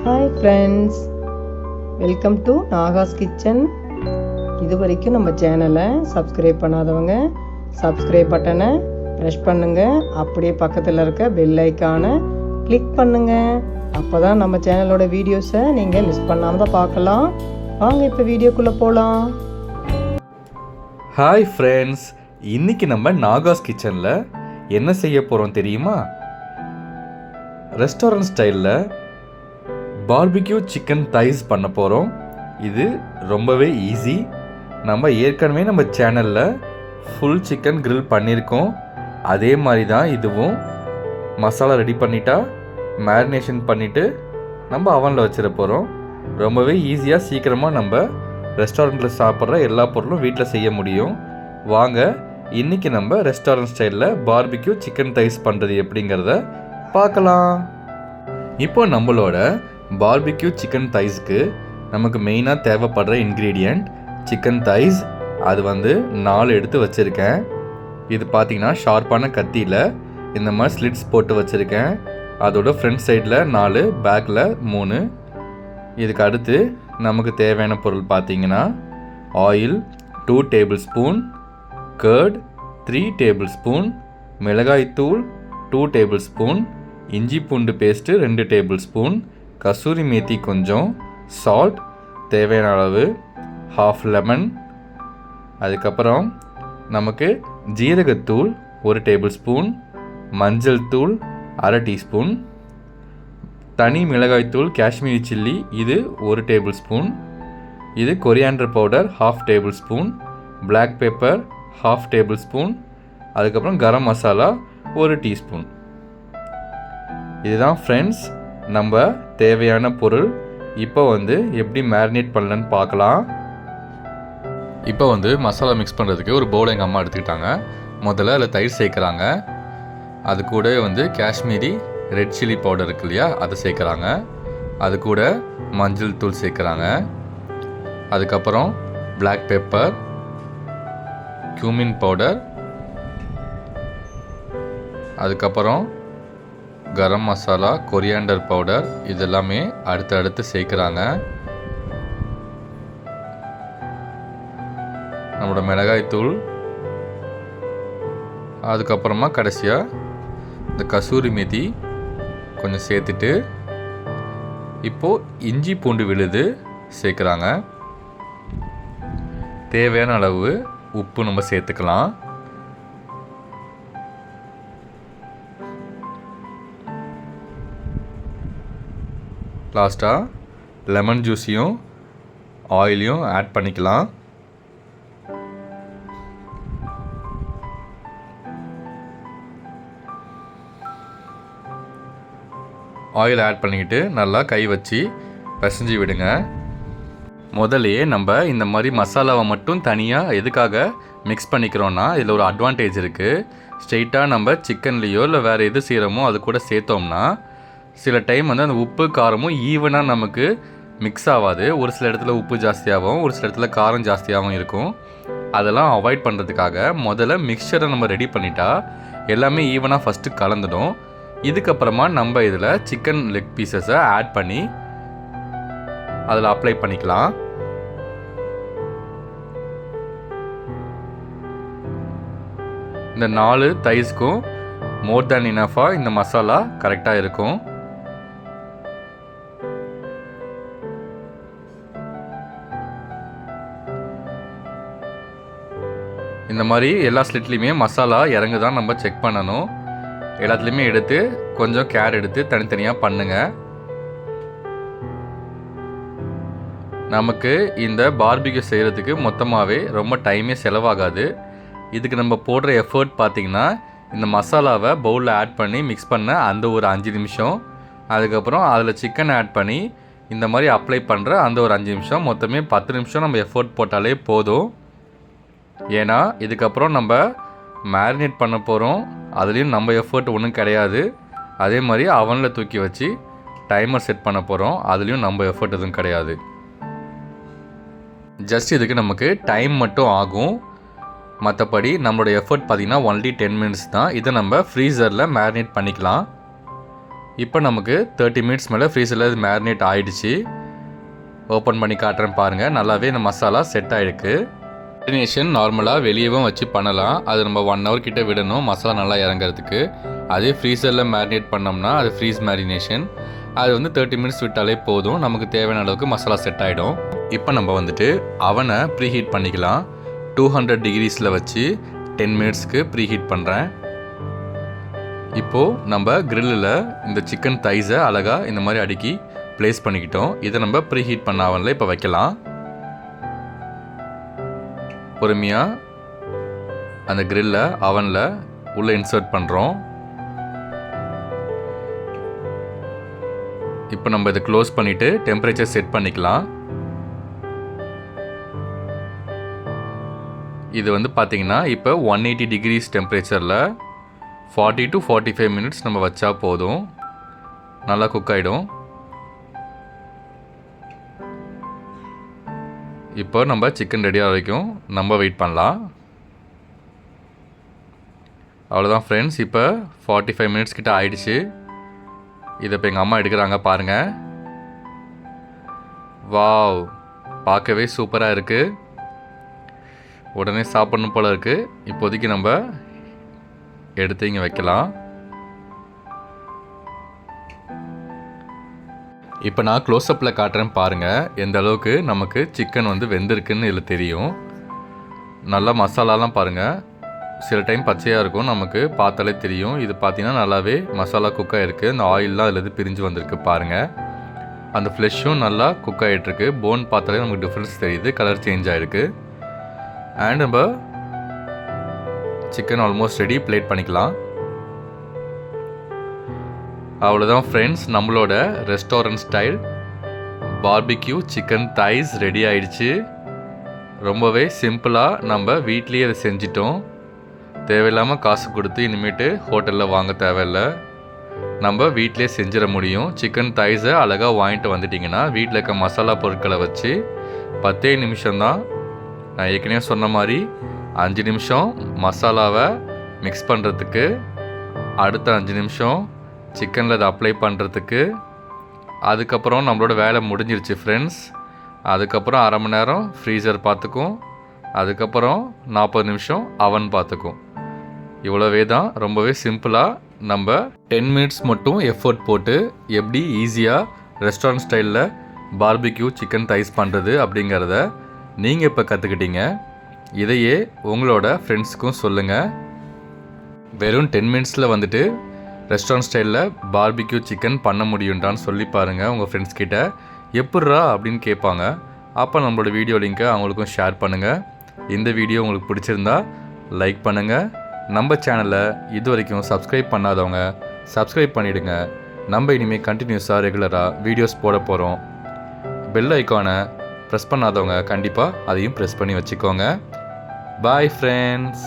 Hi friends welcome to Naga's kitchen இது வரைக்கும் நம்ம சேனலை சப்ஸ்கிரைப் பண்ணாதவங்க சப்ஸ்கிரைப் பட்டனை ப்ரெஷ் பண்ணுங்கள் அப்படியே பக்கத்தில் இருக்க பெல் ஐக்கானை கிளிக் பண்ணுங்கள் அப்போ தான் நம்ம சேனலோட வீடியோஸை நீங்கள் மிஸ் பண்ணாமல் தான் பார்க்கலாம். வாங்க இப்போ வீடியோக்குள்ளே போகலாம் ஹாய் ஃப்ரெண்ட்ஸ் இன்னைக்கு நம்ம நாகாஸ் கிச்சனில் என்ன செய்ய போகிறோம் தெரியுமா? ரெஸ்டாரண்ட் ஸ்டைலில் பார்பிக்யூ சிக்கன் தைஸ் பண்ண போகிறோம் இது ரொம்பவே ஈஸி நம்ம ஏற்கனவே நம்ம சேனலில் ஃபுல் சிக்கன் கிரில் பண்ணியிருக்கோம் அதே மாதிரி தான் இதுவும். மசாலா ரெடி பண்ணிட்டா மேரினேஷன் பண்ணிவிட்டு நம்ம அவனில் வச்சிட போகிறோம் ரொம்பவே ஈஸியாக சீக்கிரமாக நம்ம ரெஸ்டாரண்ட்டில் சாப்பிட்ற எல்லா பொருளும் வீட்டில் செய்ய முடியும். வாங்க இன்றைக்கி நம்ம ரெஸ்டாரண்ட் ஸ்டைலில் பார்பிக்யூ சிக்கன் தைஸ் பண்ணுறது எப்படிங்கிறத பார்க்கலாம். இப்போ நம்மளோட பார்பிக்யூ சிக்கன் தைஸ்க்கு நமக்கு மெயினாக தேவைப்படுற இன்க்ரீடியண்ட் சிக்கன் தைஸ் அது வந்து நாலு எடுத்து வச்சுருக்கேன். இது பார்த்திங்கன்னா ஷார்ப்பான கத்தியில் இந்த மாதிரி ஸ்லிட்ஸ் போட்டு வச்சுருக்கேன். அதோட ஃப்ரண்ட் சைடில் நாலு பேக்கில் மூணு. இதுக்கு அடுத்து நமக்கு தேவையான பொருள் பார்த்திங்கன்னா oil two tablespoon curd three tablespoon மிளகாய்த்தூள் டூ டேபிள் ஸ்பூன் இஞ்சி பூண்டு பேஸ்ட்டு ரெண்டு டேபிள் ஸ்பூன் கசூரி மேத்தி கொஞ்சம் சால்ட் தேவையான அளவு ஹாஃப் லெமன் அதுக்கப்புறம் நமக்கு ஜீரகத்தூள் ஒரு டேபிள் ஸ்பூன் மஞ்சள் தூள் அரை டீஸ்பூன் தனி மிளகாய்த்தூள் காஷ்மீரி சில்லி இது ஒரு டேபிள் ஸ்பூன் இது coriander powder half tablespoon black pepper half tablespoon அதுக்கப்புறம் கரம் மசாலா ஒரு டீஸ்பூன் இதுதான் ஃப்ரெண்ட்ஸ் நம்ம தேவையான பொருள் இப்போ வந்து எப்படி மேரினேட் பண்ணலன்னு பார்க்கலாம். இப்போ வந்து மசாலா மிக்ஸ் பண்ணுறதுக்கு ஒரு பவுல் எங்கள் அம்மா எடுத்துக்கிட்டாங்க. முதல்ல அதில் தயிர் சேர்க்குறாங்க. அது கூட வந்து காஷ்மீரி ரெட் சில்லி பவுடர் இருக்கு இல்லையா அதை சேர்க்குறாங்க. அது கூட மஞ்சள் தூள் சேர்க்குறாங்க. அதுக்கப்புறம் பிளாக் பெப்பர் க்யூமின் பவுடர் அதுக்கப்புறம் கரம் மசாலா கொரியாண்டர் பவுடர் இதெல்லாமே அடுத்தடுத்து சேர்க்குறாங்க. நம்மளோட மிளகாய்த்தூள் அதுக்கப்புறமா கடைசியாக இந்த கசூரி மெதி கொஞ்சம் சேர்த்துட்டு இப்போது இஞ்சி பூண்டு விழுது சேர்க்குறாங்க. தேவையான அளவு உப்பு நம்ம சேர்த்துக்கலாம். லாஸ்ட்டாக லெமன் ஜூஸையும் ஆயிலையும் ஆட் பண்ணிக்கலாம். ஆயில் ஆட் பண்ணிக்கிட்டு நல்லா கை வச்சு பிசைஞ்சு விடுங்க. முதல்லயே நம்ம இந்த மாதிரி மசாலாவை மட்டும் தனியாக எதுக்காக மிக்ஸ் பண்ணிக்கிறோன்னா இதில் ஒரு அட்வான்டேஜ் இருக்குது ஸ்ட்ரெயிட்டாக நம்ம சிக்கன்லேயோ இல்லை வேறு எது செய்கிறோமோ அது கூட சேர்த்தோம்னா சில டைம் வந்து அந்த உப்பு காரமும் ஈவனாக நமக்கு மிக்ஸ் ஆகாது ஒரு சில இடத்துல உப்பு ஜாஸ்தியாகவும் ஒரு சில இடத்துல காரம் ஜாஸ்தியாகவும் இருக்கும். அதெல்லாம் அவாய்ட் பண்ணுறதுக்காக முதல்ல மிக்சரை நம்ம ரெடி பண்ணிட்டா எல்லாமே ஈவனாக ஃபஸ்ட்டு கலந்துடும். இதுக்கப்புறமா நம்ம இதில் சிக்கன் லெக் பீசஸை ஆட் பண்ணி அதில் அப்ளை பண்ணிக்கலாம். இந்த நாலு தைஸ்க்கும் மோர் தேன் இனஃபாக இந்த மசாலா கரெக்டாக இருக்கும். இந்த மாதிரி எல்லா ஸ்லிட்லேயுமே மசாலா இறங்கு தான் நம்ம செக் பண்ணணும். எல்லாத்துலேயுமே எடுத்து கொஞ்சம் கேர் எடுத்து தனித்தனியாக பண்ணுங்கள் நமக்கு இந்த பார்பிக்யூ செய்கிறதுக்கு மொத்தமாகவே ரொம்ப டைமே செலவாகாது. இதுக்கு நம்ம போடுற எஃபர்ட் பார்த்திங்கன்னா இந்த மசாலாவை பவுலில் ஆட் பண்ணி மிக்ஸ் பண்ண அந்த ஒரு அஞ்சு நிமிஷம். அதுக்கப்புறம் அதில் சிக்கன் ஆட் பண்ணி இந்த மாதிரி அப்ளை பண்ணுற அந்த ஒரு அஞ்சு நிமிஷம். மொத்தமே பத்து நிமிஷம் நம்ம எஃபர்ட் போட்டாலே போதும். ஏன்னா இதுக்கப்புறம் நம்ம மேரினேட் பண்ண போகிறோம் அதுலேயும் நம்ம எஃபர்ட் ஒன்றும் கிடையாது. அதே மாதிரி அவனில் தூக்கி வச்சு டைமர் செட் பண்ண போகிறோம் அதுலேயும் நம்ம எஃபர்ட் எதுவும் கிடையாது. ஜஸ்ட் இதுக்கு நமக்கு டைம் மட்டும் ஆகும். மற்றபடி நம்மளோட எஃபர்ட் பார்த்திங்கன்னா ஒன்லி டென் மினிட்ஸ் தான். இதை நம்ம ஃப்ரீசரில் மேரினேட் பண்ணிக்கலாம். இப்போ நமக்கு தேர்ட்டி மினிட்ஸ் மேலே ஃப்ரீசரில் இது மேரினேட் ஆகிடுச்சு ஓப்பன் பண்ணி காட்டுறேன் பாருங்கள் நல்லாவே இந்த மசாலா செட் ஆகிருக்கு மேரினேஷன் நார்மலாக வெளியவும் வச்சு பண்ணலாம். அது நம்ம ஒன் ஹவர் கிட்ட விடணும் மசாலா நல்லா இறங்குறதுக்கு. அதே ஃப்ரீசரில் மேரினேட் பண்ணோம்னா அது ஃப்ரீஸ் மேரினேஷன் அது வந்து தேர்ட்டி மினிட்ஸ் விட்டாலே போதும். நமக்கு தேவையான அளவுக்கு மசாலா செட் ஆகிடும் இப்போ நம்ம வந்துட்டு அவனை ப்ரீஹீட் பண்ணிக்கலாம். டூ ஹண்ட்ரட் டிகிரிஸில் வச்சு டென் மினிட்ஸ்க்கு ப்ரீஹீட் பண்ணுறேன் இப்போது நம்ம கிரில்லில் இந்த சிக்கன் தைஸை அழகாக இந்த மாதிரி அடுக்கி ப்ளேஸ் பண்ணிக்கிட்டோம். இதை நம்ம ப்ரீஹீட் பண்ண அவனில் இப்போ வைக்கலாம். பொறுமையாக அந்த கிரில்ல அவனில் உள்ளே இன்சர்ட் பண்ணுறோம் இப்போ நம்ம இதை க்ளோஸ் பண்ணிவிட்டு டெம்பரேச்சர் செட் பண்ணிக்கலாம். இது வந்து பார்த்தீங்கன்னா இப்போ ஒன் எயிட்டி டிகிரிஸ் டெம்பரேச்சரில் forty to forty five minutes நம்ம வச்சா போதும். நல்லா குக் ஆகிடும் இப்போ நம்ம சிக்கன் ரெடியாக வரைக்கும் நம்ம வெயிட் பண்ணலாம். அவ்வளோதான் ஃப்ரெண்ட்ஸ் இப்போ ஃபார்ட்டி ஃபைவ் மினிட்ஸ் கிட்ட ஆயிடுச்சு. இதை இப்போ எங்கள் அம்மா எடுக்கிறாங்க பாருங்கள் வாவ் பார்க்கவே சூப்பராக இருக்குது உடனே சாப்பிடணும் போல் இருக்குது இப்போதைக்கு நம்ம எடுத்து இங்கே வைக்கலாம். இப்போ நான் க்ளோஸ்அப்பில் காட்டுறேன் பாருங்கள் எந்த அளவுக்கு நமக்கு சிக்கன் வந்து வெந்திருக்குன்னு இதில் தெரியும். நல்லா மசாலாலாம் பாருங்கள் சில டைம் பச்சையாக இருக்கும் நமக்கு பார்த்தாலே தெரியும். இது பார்த்தீங்கன்னா நல்லாவே மசாலா குக் ஆகிருக்கு அந்த ஆயிலெலாம் அதில் இது பிரிஞ்சு வந்திருக்கு பாருங்கள் அந்த ஃப்ளெஷ்ஷும் நல்லா குக் ஆகிட்டுருக்கு போன் பார்த்தாலே நமக்கு டிஃப்ரென்ஸ் தெரியுது. கலர் சேஞ்ச் ஆகிருக்கு அண்ட் நம்ம சிக்கன் ஆல்மோஸ்ட் ரெடி பிளேட் பண்ணிக்கலாம். அவ்வளோதான் ஃப்ரெண்ட்ஸ் நம்மளோட restaurant style barbecue chicken thighs ready ஆயிடுச்சு. ரொம்பவே சிம்பிளாக நம்ம வீட்லேயே அதை செஞ்சிட்டோம். தேவையில்லாமல் காசு கொடுத்து இனிமேட்டு ஹோட்டலில் வாங்க தேவையில்ல. நம்ம வீட்டிலே செஞ்சிட முடியும். சிக்கன் தைஸை அழகாக வாங்கிட்டு வந்துட்டிங்கன்னா வீட்டில் இருக்க மசாலா பொருட்களை வச்சு பத்தே நிமிஷம்தான் நான் ஏற்கனவே சொன்ன மாதிரி அஞ்சு நிமிஷம் மசாலாவை மிக்ஸ் பண்ணுறதுக்கு அடுத்த அஞ்சு நிமிஷம் சிக்கனில் அதை அப்ளை பண்ணுறதுக்கு அதுக்கப்புறம் நம்மளோட வேலை முடிஞ்சிருச்சு ஃப்ரெண்ட்ஸ் அதுக்கப்புறம் அரை மணி நேரம் ஃப்ரீசர் பார்த்துக்கும். அதுக்கப்புறம் நாற்பது நிமிஷம் அவன் பார்த்துக்கும். இவ்வளோவே தான். ரொம்பவே சிம்பிளாக நம்ம டென் மினிட்ஸ் மட்டும் எஃபோர்ட் போட்டு எப்படி ஈஸியாக ரெஸ்டாரண்ட் ஸ்டைலில் பார்பிக்யூ சிக்கன் தைஸ் பண்ணுறது அப்படிங்கிறத நீங்கள் இப்போ கற்றுக்கிட்டீங்க இதையே உங்களோட ஃப்ரெண்ட்ஸுக்கும் சொல்லுங்கள் வெறும் டென் மினிட்ஸில் வந்துட்டு ரெஸ்டாரண்ட் ஸ்டைலில் பார்பிக்யூ சிக்கன் பண்ண முடியும்டான்னு சொல்லி பாருங்கள் உங்கள் ஃப்ரெண்ட்ஸ் கிட்ட. எப்பட்றா? அப்படின்னு கேட்பாங்க. அப்போ நம்மளோட வீடியோ லிங்க்கை அவங்களுக்கும் ஷேர் பண்ணுங்கள் இந்த வீடியோ உங்களுக்கு பிடிச்சிருந்தா லைக் பண்ணுங்கள் நம்ம சேனலை இது வரைக்கும் சப்ஸ்கிரைப் பண்ணாதவங்க சப்ஸ்கிரைப் பண்ணிவிடுங்க நம்ம இனிமேல் கண்டினியூஸாக ரெகுலராக வீடியோஸ் போட போகிறோம் பெல் ஐக்கானை ப்ரெஸ் பண்ணாதவங்க கண்டிப்பாக அதையும் ப்ரெஸ் பண்ணி வச்சுக்கோங்க. Bye friends